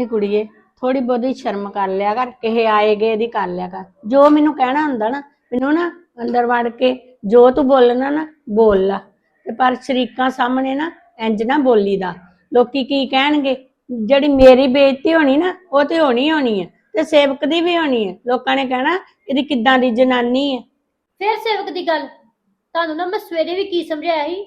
ਨੀ ਕੁੜੀਏ ਥੋੜੀ ਬਹੁਤੀ ਸ਼ਰਮ ਕਰ ਲਿਆ ਕਰ ਕਿਸੇ ਆਏਗੇ ਇਹਦੀ ਕਰ ਲਿਆ ਕਰ। ਜੋ ਮੈਨੂੰ ਕਹਿਣਾ ਹੁੰਦਾ ਨਾ, ਮੈਨੂੰ ਨਾ ਅੰਦਰ ਵੜ ਕੇ, ਜੋ ਤੂੰ ਬੋਲਣਾ ਨਾ, ਬੋਲ ਲਾ। ਤੇ ਪਰ ਸ਼ਰੀਕਾਂ ਸਾਹਮਣੇ ਨਾ ਇੰਜ ਨਾ ਬੋਲੀ ਦਾ। ਲੋਕੀ ਕੀ ਕਹਿਣਗੇ? ਜਿਹੜੀ ਮੇਰੀ ਬੇਇੱਜ਼ਤੀ ਹੋਣੀ ਨਾ, ਉਹ ਤੇ ਹੋਣੀ ਹੋਣੀ ਹੈ ਤੇ ਸੇਵਕ ਦੀ ਵੀ ਹੋਣੀ ਹੈ ਲੋਕਾਂ ਨੇ ਕਹਿਣਾ, ਇਹਦੀ ਕਿੱਦਾਂ ਦੀ ਜਨਾਨੀ ਹੈ ਫਿਰ ਸੇਵਕ ਦੀ ਗੱਲ। ਤੁਹਾਨੂੰ ਨਾ ਮੈਂ ਸਵੇਰੇ ਵੀ ਕੀ ਸਮਝਾਇਆ ਸੀ?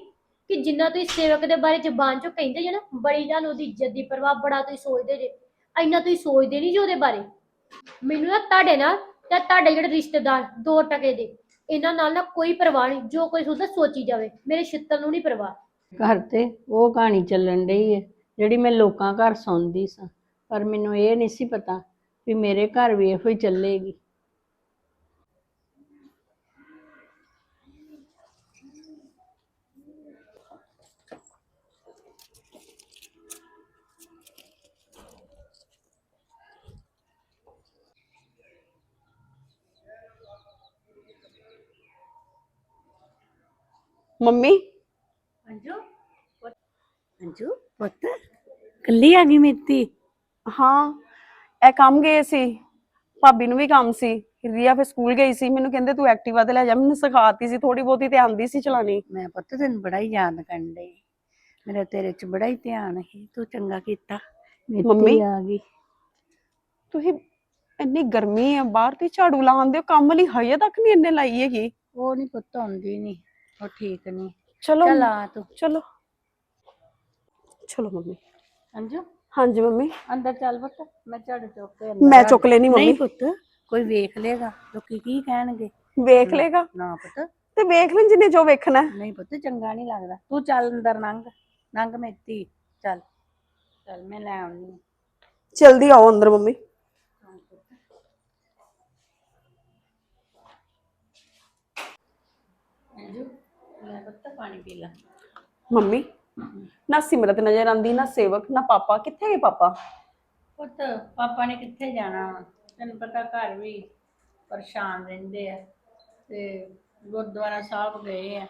ਕਿ ਜਿੰਨਾ ਤੁਸੀਂ ਸੇਵਕ ਦੇ ਬਾਰੇ ਜ਼ਬਾਨ ਚੋਂ ਕਹਿੰਦੇ ਜੇ ਨਾ, ਬੜੀ ਤੁਹਾਨੂੰ ਉਹਦੀ ਇੱਜ਼ਤ ਦੀ ਪਰਵਾਹ, ਬੜਾ ਤੁਸੀਂ ਸੋਚਦੇ ਜੇ। ਇੰਨਾ ਤੁਸੀਂ ਸੋਚਦੇ ਨਹੀਂ ਜੀ ਉਹਦੇ ਬਾਰੇ। ਮੈਨੂੰ ਨਾ ਤੁਹਾਡੇ ਨਾਲ ਤੇ ਤੁਹਾਡੇ ਜਿਹੜੇ ਰਿਸ਼ਤੇਦਾਰ, ਦੋ ਟਕੇ ਦੇ, ਇਹਨਾਂ ਨਾਲ ਨਾ ਕੋਈ ਪਰਵਾਹ ਨਹੀਂ ਜੋ ਕੋਈ ਸੋਚਦਾ ਸੋਚੀ ਜਾਵੇ। ਮੇਰੇ ਛਿੱਤਰ ਨੂੰ ਨਹੀਂ ਪਰਵਾਹ। ਘਰ ਤੇ ਉਹ ਕਹਾਣੀ ਚੱਲਣ ਡਈ ਹੈ ਜਿਹੜੀ ਮੈਂ ਲੋਕਾਂ ਘਰ ਸੁਣਦੀ ਸਾਂ। ਪਰ ਮੈਨੂੰ ਇਹ ਨਹੀਂ ਸੀ ਪਤਾ ਵੀ ਮੇਰੇ ਘਰ ਵੀ ਇਹੋ ਹੀ ਚੱਲੇਗੀ। ਮੰਮੀ? ਅੰਜੂ? ਅੰਜੂ ਪੁੱਤ ਕੱਲੀ ਆ ਗਈ ਮੇਤੀ? ਹਾਂ ਇਹ ਕੰਮ ਗਏ ਸੀ। ਭਾਬੀ ਨੂੰ ਵੀ ਕੰਮ ਸੀ। ਰੀਆ ਫਿਰ ਸਕੂਲ ਗਈ ਸੀ। ਮੈਨੂੰ ਕਹਿੰਦੇ ਤੂੰ ਐਕਟਿਵਾ ਤੇ ਲੈ ਜਾ। ਮੈਨੂੰ ਸਿਖਾਤੀ ਸੀ। ਥੋੜੀ ਬਹੁਤੀ ਤੇ ਆਂਦੀ ਸੀ ਚਲਾਣੀ। ਮੈਂ ਪੁੱਤ ਤੈਨੂੰ ਬੜਾ ਹੀ ਯਾਦ ਕਰਨ ਡਈ। ਮੇਰਾ ਤੇਰੇ 'ਚ ਬੜਾ ਹੀ ਧਿਆਨ ਸੀ। ਤੂੰ ਚੰਗਾ ਕੀਤਾ। ਮੇਤੀ ਮੰਮੀ? ਆ ਗਈ। ਤੁਸੀਂ ਇੰਨੀ ਗਰਮੀ ਆ। ਬਾਹਰ ਤੇ ਝਾੜੂ ਲਾਉਂਦੇ ਹੋ ਕੰਮ ਲਈ ਹਜੇ ਤੱਕ ਨਹੀਂ ਇੰਨੇ ਲਾਈ ਹੈਗੀ। ਉਹ ਨਹੀਂ ਪੁੱਤ ਆਉਂਦੀ ਨਹੀਂ ਉਹ ਠੀਕ ਨਹੀਂ ਚਲੋ। ਚੱਲ ਆ ਤੂੰ। ਚਲੋ। ਚਲੋ ਮੰਮੀ। ਅੰਜੂ? ਹਾਂਜੀ ਮੰਮੀ। ਅੰਦਰ ਚੱਲ ਪੁੱਤ ਮੈਂ ਝਾੜੂ ਚੁੱਕ ਕੇ ਅੰਦਰ ਮੈਂ ਚੁੱਕ ਲੈਣੀ ਨਹੀਂ ਮੰਮੀ। ਪੁੱਤ ਕੋਈ ਵੇਖ ਲੇਗਾ ਲੋਕੀ ਕੀ ਕਹਿਣਗੇ? ਵੇਖ ਲੇਗਾ। ਨਾ ਪੁੱਤ। ਤੇ ਵੇਖ ਲੈ ਜਿੰਨੇ ਜੋ ਵੇਖਣਾ। ਨਹੀਂ ਪੁੱਤ ਚੰਗਾ ਨਹੀਂ ਲੱਗਦਾ। ਤੂੰ ਚੱਲ ਅੰਦਰ ਲੰਘ ਲੰਘ ਮੇਤੀ ਚੱਲ। ਚੱਲ ਮੈਂ ਲੈ ਆਉਣੀ। ਜਲਦੀ ਆਓ ਅੰਦਰ ਮੰਮੀ ਅੰਜੂ ਲੈ ਪੁੱਤ ਪਾਣੀ ਪੀ ਲੈ। ਮੰਮੀ ਨਾ ਸਿਮਰਤ ਨਜ਼ਰ ਆਂਦੀ ਨਾ ਸੇਵਕ ਨਾ ਪਾਪਾ। ਕਿੱਥੇ ਗਏ ਪਾਪਾ? ਪੁੱਤ ਪਾਪਾ ਨੇ ਕਿੱਥੇ ਜਾਣਾ? ਵਾ? ਤੈਨੂੰ ਪਤਾ ਘਰ ਵੀ ਪਰੇਸ਼ਾਨ ਰਹਿੰਦੇ ਆ ਤੇ ਗੁਰਦੁਆਰਾ ਸਾਹਿਬ ਗਏ ਆ।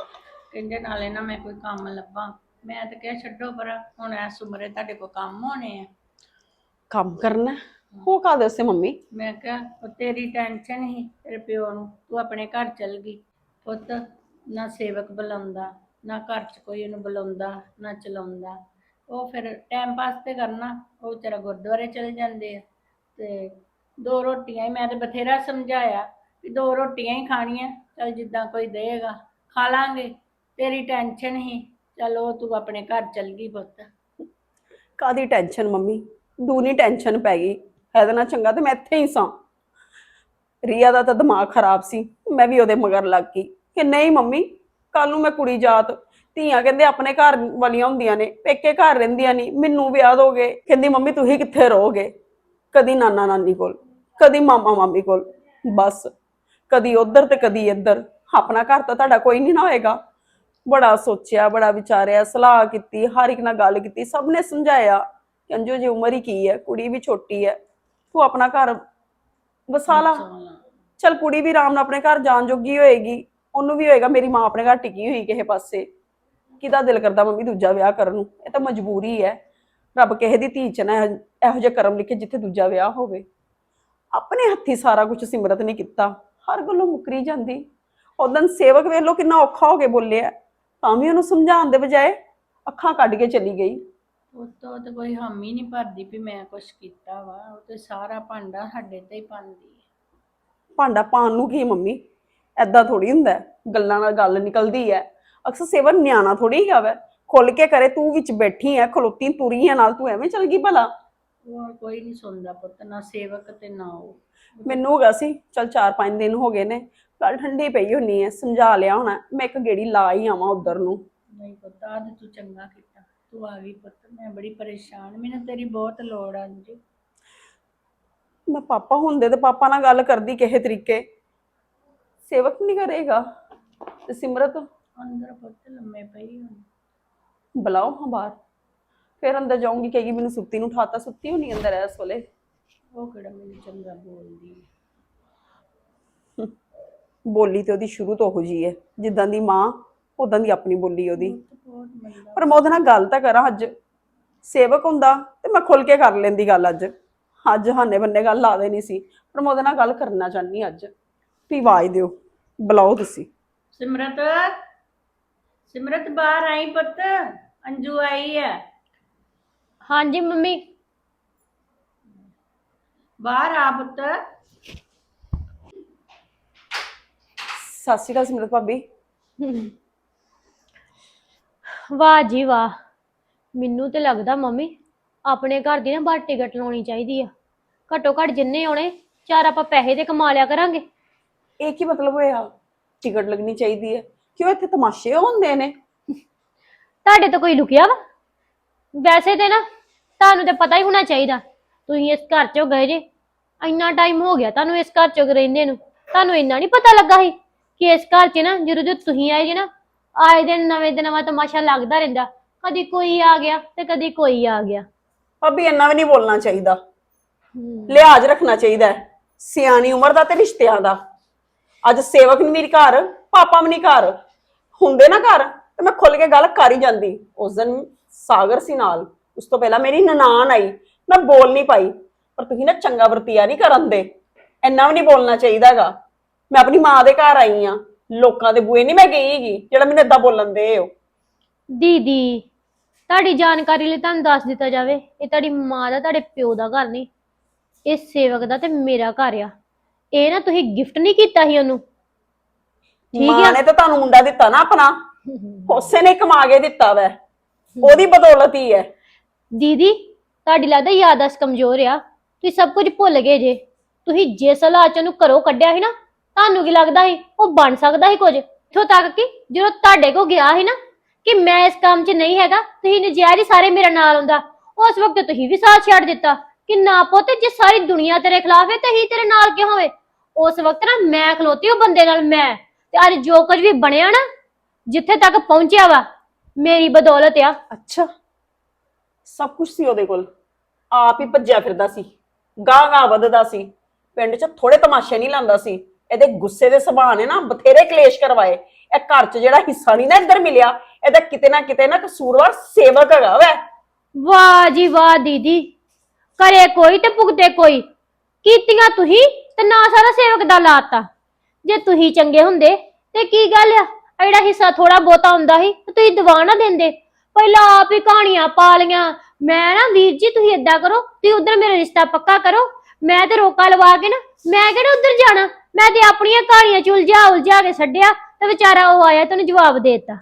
ਕਹਿੰਦੇ ਨਾਲੇ ਨਾ ਮੈਂ ਕੋਈ ਕੰਮ ਲੱਭਾਂ। ਮੈਂ ਤਾਂ ਕਿਹਾ ਛੱਡੋ ਪਰ ਹੁਣ ਐਸ ਉਮਰੇ ਤੁਹਾਡੇ ਕੋਲ ਕੰਮ ਹੋਣੇ ਆ। ਕੰਮ ਕਰਨਾ ਹੈ। ਉਹ ਕਾਹਦੇ ਸੇ ਮੰਮੀ? ਮੈਂ ਕਿਹਾ ਉਹ ਤੇਰੀ ਟੈਨਸ਼ਨ ਹੀ ਤੇਰੇ ਪਿਓ ਨੂੰ। ਤੂੰ ਆਪਣੇ ਘਰ ਚਲ ਗਈ। ਪੁੱਤ ਨਾ ਸੇਵਕ ਬੁਲਾਉਂਦਾ, ਨਾ ਘਰ 'ਚ ਕੋਈ ਉਹਨੂੰ ਬੁਲਾਉਂਦਾ, ਨਾ ਚਲਾਉਂਦਾ। ਉਹ ਫਿਰ ਟਾਈਮ ਪਾਸ ਤੇ ਕਰਨਾ, ਉਹ ਤੇਰਾ ਗੁਰਦੁਆਰੇ ਚਲੇ ਜਾਂਦੇ ਆ। ਤੇ ਦੋ ਰੋਟੀਆਂ ਹੀ ਮੈਂ ਤੇ ਬਥੇਰਾ ਸਮਝਾਇਆ ਵੀ ਦੋ ਰੋਟੀਆਂ ਹੀ ਖਾਣੀਆਂ, ਚਲ ਜਿੱਦਾਂ ਕੋਈ ਦੇਗਾ ਖਾ ਲਾਂਗੇ, ਤੇਰੀ ਟੈਨਸ਼ਨ ਹੀ, ਚਲ ਉਹ ਤੂੰ ਆਪਣੇ ਘਰ ਚਲ ਗਈ ਪੁੱਤ। ਕਾਦੀ ਟੈਨਸ਼ਨ ਮੰਮੀ? ਦੂਨੀ ਟੈਨਸ਼ਨ ਪੈ ਗਈ। ਇਹਦੇ ਨਾਲ ਚੰਗਾ ਤੇ ਮੈਂ ਇੱਥੇ ਹੀ ਸਾਂ। ਰੀਆ ਦਾ ਤਾਂ ਦਿਮਾਗ ਖਰਾਬ ਸੀ, ਮੈਂ ਵੀ ਉਹਦੇ ਮਗਰ ਲੱਗ ਗਈ। ਕਿ ਨਹੀਂ ਮੰਮੀ ਕੱਲ ਨੂੰ ਮੈਂ ਕੁੜੀ ਜਾਤ ਧੀਆਂ ਕਹਿੰਦੇ ਆਪਣੇ ਘਰ ਵਾਲੀਆਂ ਹੁੰਦੀਆਂ ਨੇ ਪੇਕੇ ਘਰ ਰਹਿੰਦੀਆਂ ਨਹੀਂ ਮੈਨੂੰ ਵਿਆਹ ਦੋਗੇ। ਕਹਿੰਦੀ ਮੰਮੀ ਤੁਸੀਂ ਕਿੱਥੇ ਰਹੋਗੇ? ਕਦੀ ਨਾਨਾ ਨਾਨੀ ਕੋਲ ਕਦੀ ਮਾਮਾ ਮਾਮੀ ਕੋਲ ਬਸ। ਕਦੀ ਉਧਰ ਤੇ ਕਦੀ ਇੱਧਰ। ਆਪਣਾ ਘਰ ਤਾਂ ਤੁਹਾਡਾ ਕੋਈ ਨਹੀਂ ਨਾ ਹੋਏਗਾ। ਬੜਾ ਸੋਚਿਆ ਬੜਾ ਵਿਚਾਰਿਆ ਸਲਾਹ ਕੀਤੀ ਹਰ ਇੱਕ ਨਾਲ ਗੱਲ ਕੀਤੀ ਸਭ ਨੇ ਸਮਝਾਇਆ। ਕਿ ਅੰਜੂ ਜੀ ਉਮਰ ਹੀ ਕੀ ਹੈ? ਕੁੜੀ ਵੀ ਛੋਟੀ ਹੈ। ਤੂੰ ਆਪਣਾ ਘਰ ਵਸਾ ਲਾ। ਚਲ ਕੁੜੀ ਵੀ ਆਰਾਮ ਨਾਲ ਆਪਣੇ ਘਰ ਜਾਣ ਜੋਗੀ ਹੋਏਗੀ। ਉਹਨੂੰ ਵੀ ਹੋਏਗਾ ਮੇਰੀ ਮਾਂ ਆਪਣੇ ਘਰ ਟਿਕੀ ਹੋਈ ਕਿਸੇ ਪਾਸੇ। ਕਿਹਦਾ ਦਿਲ ਕਰਦਾ ਮੰਮੀ ਦੂਜਾ ਵਿਆਹ ਕਰਨ ਨੂੰ? ਇਹ ਤਾਂ ਮਜਬੂਰੀ ਹੈ। ਰੱਬ ਕਿਸੇ ਦੀ ਧੀ ਚ ਨਾ ਇਹੋ ਇਹੋ ਜਿਹੇ ਕਰਮ ਲਿਖੇ ਜਿੱਥੇ ਦੂਜਾ ਵਿਆਹ ਹੋਵੇ। ਆਪਣੇ ਹੱਥੀ ਸਾਰਾ ਕੁਝ ਸਿਮਰਤ ਨੇ ਕੀਤਾ। ਹਰ ਗੱਲੋਂ ਮੁਕਰੀ ਜਾਂਦੀ। ਉਦੋਂ ਸੇਵਕ ਵੇਖ ਲੋ ਕਿੰਨਾ ਔਖਾ ਹੋ ਕੇ ਬੋਲਿਆ। ਤਾਂ ਵੀ ਉਹਨੂੰ ਸਮਝਾਉਣ ਦੇ ਬਜਾਏ ਅੱਖਾਂ ਕੱਢ ਕੇ ਚਲੀ ਗਈ। ਉਹ ਤੋਂ ਤੇ ਕੋਈ ਹਾਮੀ ਨਹੀਂ ਭਰਦੀ ਵੀ ਮੈਂ ਕੁਛ ਕੀਤਾ ਵਾ। ਉਹ ਤੇ ਸਾਰਾ ਭਾਂਡਾ ਸਾਡੇ ਤੇ ਹੀ ਪਾਉਂਦੀ ਹੈ। ਭਾਂਡਾ ਪਾਣ ਨੂੰ ਕੀ ਮੰਮੀ? ਐਦਾਂ ਥੋੜੀ ਹੁੰਦਾ। ਗੱਲਾਂ ਨਾਲ ਗੱਲ ਨਿਕਲਦੀ ਹੈ। ਅਕਸਰ ਸੇਵਨ ਨਿਆਣਾ ਥੋੜੀ ਹੈਗਾ ਵੈ ਖੁੱਲ ਕੇ ਕਰੇ ਤੂੰ ਵਿੱਚ ਬੈਠੀ ਐ ਖਲੋਤੀ ਤੁਰੀ ਐ ਨਾਲ ਤੂੰ ਐਵੇਂ ਚਲ ਗਈ ਭਲਾ? ਕੋਈ ਨਹੀਂ ਸੁਣਦਾ ਪੁੱਤ ਨਾ ਸੇਵਕ ਤੇ ਨਾ ਉਹ। ਮੈਨੂੰ ਹੋ ਗਿਆ ਸੀ ਚਲ 4-5 ਦਿਨ ਹੋ ਗਏ ਨੇ ਗੱਲ ਠੰਡੀ ਪਈ ਹੋਣੀ ਐ ਸਮਝਾ ਲਿਆ ਹੋਣਾ ਮੈਂ ਇੱਕ ਗੇੜੀ ਲਾ ਹੀ ਆਵਾਂ ਉਧਰ ਨੂੰ। ਨਹੀਂ ਪੁੱਤ ਆਹ ਤੇ ਤੂੰ ਚੰਗਾ ਕੀਤਾ ਤੂੰ ਆ ਗਈ ਪੁੱਤ ਮੈਂ ਬੜੀ ਪਰੇਸ਼ਾਨ ਮੈਨੂੰ ਤੇਰੀ ਬਹੁਤ ਲੋੜ ਆ ਜੀ ਮੈਂ ਪਾਪਾ ਹੁੰਦੇ ਤੇ ਪਾਪਾ ਨਾਲ ਗੱਲ ਕਰਦੀ ਕਿਸੇ ਤਰੀਕੇ। ਸੇਵਕ ਨਹੀਂ ਕਰੇਗਾ। ਤੇ ਸਿਮਰਤ? ਅੰਦਰ ਪੁੱਤ ਲੰਮੇ ਪਈ ਹੁਣ ਬੁਲਾਓ ਹਾਂ ਬਾਹਰ। ਫਿਰ ਅੰਦਰ ਜਾਊਂਗੀ ਕਹੇਗੀ ਮੈਨੂੰ ਸੁੱਤੀ ਨੂੰ ਉਠਾਤਾ ਸੁੱਤੀ ਹੋਣੀ ਅੰਦਰ ਇਸ ਵੇਲੇ। ਉਹ ਕਿਹੜਾ ਮੈਨੂੰ ਚੰਗਾ ਬੋਲਦੀ ਹੈ। ਬੋਲੀ ਤੇ ਉਹਦੀ ਸ਼ੁਰੂ ਤੋਂ ਉਹੋ ਜੀ ਹੈ। ਜਿੱਦਾਂ ਦੀ ਮਾਂ ਉਦਾਂ ਦੀ ਆਪਣੀ ਬੋਲੀ ਉਹਦੀ। ਬਹੁਤ ਮੰਦਾ। ਪਰ ਮੈਂ ਉਹਦੇ ਨਾਲ ਗੱਲ ਤਾਂ ਕਰਾਂ ਅੱਜ। ਸੇਵਕ ਹੁੰਦਾ ਤੇ ਮੈਂ ਖੁੱਲ ਕੇ ਕਰ ਲੈਂਦੀ ਗੱਲ ਅੱਜ। ਅੱਜ ਹਾਨੇ ਬੰਨੇ ਗੱਲ ਲਾ ਦੇਣੀ ਸੀ। ਪਰ ਮੈਂ ਉਹਦੇ ਨਾਲ ਗੱਲ ਕਰਨਾ ਚਾਹਨੀ ਅੱਜ। ਤੁਸੀਂ ਆਵਾਜ਼ ਦਿਓ। ਬੁਲਾਓ ਤੁਸੀਂ। ਸਿਮਰਤ ਸਿਮਰਤ ਬਾਹਰ ਆਈ ਪੁੱਤ ਅੰਜੂ ਆਈ ਹੈ ਹਾਂਜੀ ਮੰਮੀ। ਬਾਹਰ ਆ ਪੁੱਤ। ਸਤਿ ਸ਼੍ਰੀ ਅਕਾਲ ਸਿਮਰਤ ਭਾਬੀ। ਵਾਹ ਜੀ ਵਾਹ। ਮੈਨੂੰ ਤੇ ਲੱਗਦਾ ਮੰਮੀ ਆਪਣੇ ਘਰ ਦੀ ਨਾ ਬਾਹਰ ਟਿਕਟ ਲਾਉਣੀ ਚਾਹੀਦੀ ਆ। ਘੱਟੋ ਘੱਟ ਜਿੰਨੇ ਆਉਣੇ ਚਾਰ ਆਪਾਂ ਪੈਸੇ ਤੇ ਕਮਾ ਲਿਆ ਕਰਾਂਗੇ। ਇਹ ਕੀ ਮਤਲਬ ਹੋਇਆ? ਟਿਕਟ ਲੱਗਣੀ ਚਾਹੀਦੀ ਹੈ। ਕਿਉਂ ਇੱਥੇ ਤਮਾਸ਼ੇ ਹੁੰਦੇ ਨੇ? ਤੁਹਾਡੇ ਤੋਂ ਕੋਈ ਲੁਕਿਆ ਵਾ? ਵੈਸੇ ਤੇ ਨਾ ਤੁਹਾਨੂੰ ਤੇ ਪਤਾ ਹੀ ਹੋਣਾ ਚਾਹੀਦਾ। ਤੁਸੀਂ ਇਸ ਘਰ ਚੋਂ ਗਏ ਜੇ। ਇੰਨਾ ਟਾਈਮ ਹੋ ਗਿਆ ਤੁਹਾਨੂੰ ਇਸ ਘਰ ਚੋਂ ਰਹਿੰਦੇ ਨੂੰ। ਤੁਹਾਨੂੰ ਇੰਨਾ ਨਹੀਂ ਪਤਾ ਲੱਗਾ ਸੀ ਕਿ ਇਸ ਘਰ 'ਚ ਨਾ ਜਦੋਂ ਜਦੋਂ ਤੁਸੀਂ ਆਏ ਜੇ ਨਾ ਆਏ ਦਿਨ ਨਵੇਂ ਦਿਨ ਨਵਾਂ ਤਮਾਸ਼ਾ ਲੱਗਦਾ ਰਹਿੰਦਾ। ਕਦੀ ਕੋਈ ਆ ਗਿਆ ਤੇ ਕਦੀ ਕੋਈ ਆ ਗਿਆ। ਭਾਬੀ ਇੰਨਾ ਵੀ ਨਹੀਂ ਬੋਲਣਾ ਚਾਹੀਦਾ। ਲਿਹਾਜ਼ ਰੱਖਣਾ ਚਾਹੀਦਾ ਹੈ। ਸਿਆਣੀ ਉਮਰ ਦਾ ਤੇ ਰਿਸ਼ਤਿਆਂ ਦਾ। ਅੱਜ ਸੇਵਕ ਨਹੀਂ ਮੇਰੀ ਘਰ, ਪਾਪਾ ਵੀ ਨਹੀਂ ਘਰ। ਹੁੰਦੇ ਨਾ ਘਰ, ਤੇ ਮੈਂ ਖੁੱਲ ਕੇ ਗੱਲ ਕਰ ਹੀ ਜਾਂਦੀ। ਉਸ ਦਿਨ ਸਾਗਰ ਸੀ ਨਾਲ, ਉਸ ਤੋਂ ਪਹਿਲਾਂ ਮੇਰੀ ਨਨਾਣ ਆਈ। ਮੈਂ ਬੋਲ ਨਹੀਂ ਪਾਈ, ਪਰ ਤੁਸੀਂ ਨਾ ਚੰਗਾ ਵਰਤੀਆ ਨਹੀਂ ਕਰਨ ਦੇ। ਇੰਨਾ ਵੀ ਨਹੀਂ ਬੋਲਣਾ ਚਾਹੀਦਾਗਾ ਮੈਂ ਆਪਣੀ ਮਾਂ ਦੇ ਘਰ ਆਈ ਆ। ਲੋਕਾਂ ਦੇ ਬੂਏ ਨਹੀਂ ਮੈਂ ਗਈ ਜਿਹੜਾ ਮੈਨੂੰ ਏਦਾਂ ਬੋਲਣ ਦੇ ਹੋ ਦੀਦੀ, ਤੁਹਾਡੀ ਜਾਣਕਾਰੀ ਲਈ ਤੁਹਾਨੂੰ ਦੱਸ ਦਿੱਤਾ ਜਾਵੇ। ਇਹ ਤੁਹਾਡੀ ਮਾਂ ਦਾ, ਤੁਹਾਡੇ ਪਿਓ ਦਾ ਘਰ ਨਹੀਂ ਇਹ ਸੇਵਕ ਦਾ ਤੇ ਮੇਰਾ ਘਰ ਆ। ਇਹ ਨਾ ਤੁਸੀਂ ਗਿਫਟ ਨਹੀਂ ਕੀਤਾ ਸੀ ਉਹਨੂੰ। ਠੀਕ ਮਾਂ ਨੇ ਤਾਂ ਤੁਹਾਨੂੰ ਮੁੰਡਾ ਦਿੱਤਾ ਨਾ ਆਪਣਾ। ਉਸੇ ਨੇ ਕਮਾ ਕੇ ਦਿੱਤਾ ਵੈ। ਉਹਦੀ ਬਦੌਲਤ ਹੀ ਹੈ। ਦੀਦੀ ਤੁਹਾਡੀ ਲੱਗਦਾ ਯਾਦਾਸ਼ਤ ਕਮਜ਼ੋਰ ਆ। ਤੁਸੀਂ ਸਭ ਕੁਝ ਭੁੱਲ ਗਏ ਜੇ। ਤੁਸੀਂ ਜਿਸ ਹਾਲਾਤ ਚ ਉਹਨੂੰ ਘਰੋਂ ਕੱਢਿਆ ਸੀ ਨਾ ਤੁਹਾਨੂੰ ਕੀ ਲੱਗਦਾ ਸੀ? ਉਹ ਬਣ ਸਕਦਾ ਸੀ ਕੁਝ? ਇੱਥੋਂ ਤੱਕ ਕਿ ਜਦੋਂ ਤੁਹਾਡੇ ਕੋ ਗਿਆ ਸੀ ਨਾ ਕਿ ਮੈਂ ਇਸ ਕੰਮ 'ਚ ਨਹੀਂ ਹੈਗਾ ਤੁਸੀਂ ਨਜਾਇਜ਼ ਹੀ ਸਾਰੇ ਮੇਰੇ ਨਾਲ ਹੁੰਦਾ। ਉਸ ਵਕਤ ਤੁਸੀਂ ਵੀ ਸਾਥ ਛੱਡ ਦਿੱਤਾ। ਕਿ ਨਾ ਪੁੱਤ ਜੇ ਸਾਰੀ ਦੁਨੀਆ ਤੇਰੇ ਖਿਲਾਫ ਹੈ ਤੇ ਹੀ ਤੇਰੇ ਨਾਲ ਕਿਉਂ ਹੋਵੇ? ਉਸ ਵਕਤ ਨਾ ਮੈਂ ਖਲੋਤੀ ਉਹ ਬੰਦੇ ਨਾਲ ਮੈਂ। ਤੇ ਅੱਜ ਜੋ ਕੁਝ ਵੀ ਬਣਿਆ ਨਾ ਜਿੱਥੇ ਤੱਕ ਪਹੁੰਚਿਆ ਵਾ ਮੇਰੀ ਬਦੌਲਤ ਆ। ਅੱਛਾ। ਸਭ ਕੁਝ ਸੀ ਉਹਦੇ ਕੋਲ। ਆਪ ਹੀ ਭੱਜਿਆ ਫਿਰਦਾ ਸੀ। ਗਾਂ ਗਾਂ ਵੱਧਦਾ ਸੀ। ਪਿੰਡ 'ਚ ਥੋੜੇ ਤਮਾਸ਼ੇ ਨਹੀਂ ਲਾਂਦਾ ਸੀ। ਇਹਦੇ ਗੁੱਸੇ ਦੇ ਸੁਭਾਅ ਨੇ ਨਾ ਬਥੇਰੇ ਕਲੇਸ਼ ਕਰਵਾਏ। ਇਹ ਘਰ 'ਚ ਜਿਹੜਾ ਹਿੱਸਾ ਨਹੀਂ ਨਾ ਇੱਧਰ ਮਿਲਿਆ ਇਹਦਾ ਕਿਤੇ ਨਾ ਕਿਤੇ ਨਾ ਕਸੂਰਵਾਰ ਸੇਵਕ ਹੈਗਾ ਵੈ। ਵਾਹ ਜੀ ਵਾਹ ਦੀਦੀ। ਕਰੇ ਕੋਈ ਤੇ ਭੁਗਤੇ ਕੋਈ। ਕੀਤੀਆਂ ਤੁਸੀਂ? ਤੇ ਨਾ ਸਾਰਾ ਸੇਵਕ ਦਾ ਲਾਤਾ। ਜੇ ਤੁਸੀਂ ਚੰਗੇ ਹੁੰਦੇ, ਤੇ ਕੀ ਗੱਲ ਆ? ਆਹ ਹਿੱਸਾ ਥੋੜਾ ਬਹੁਤਾ ਹੁੰਦਾ ਸੀ, ਤੇ ਤੁਸੀਂ ਦਵਾ ਨਾ ਦਿੰਦੇ। ਪਹਿਲਾਂ ਆਪ ਹੀ ਕਹਾਣੀਆਂ ਪਾ ਲੀਆਂ ਮੈਂ ਨਾ, ਵੀਰ ਜੀ, ਤੁਸੀਂ ਏਦਾਂ ਕਰੋ, ਤੁਸੀਂ ਉਧਰ ਮੇਰਾ ਰਿਸ਼ਤਾ ਪੱਕਾ ਕਰੋ। ਮੈਂ ਤੇ ਰੋਕਾ ਲਵਾ ਕੇ ਨਾ, ਮੈਂ ਕਿਹੜਾ ਉਧਰ ਜਾਣਾ? ਮੈਂ ਤੇ ਆਪਣੀਆਂ ਕਹਾਣੀਆਂ ਚ ਉਲਝਾ ਉਲਝਾ ਕੇ ਛੱਡਿਆ, ਤੇ ਵਿਚਾਰਾ ਉਹ ਆਇਆ ਤੈਨੂੰ ਜਵਾਬ ਦੇ ਦਿੱਤਾ।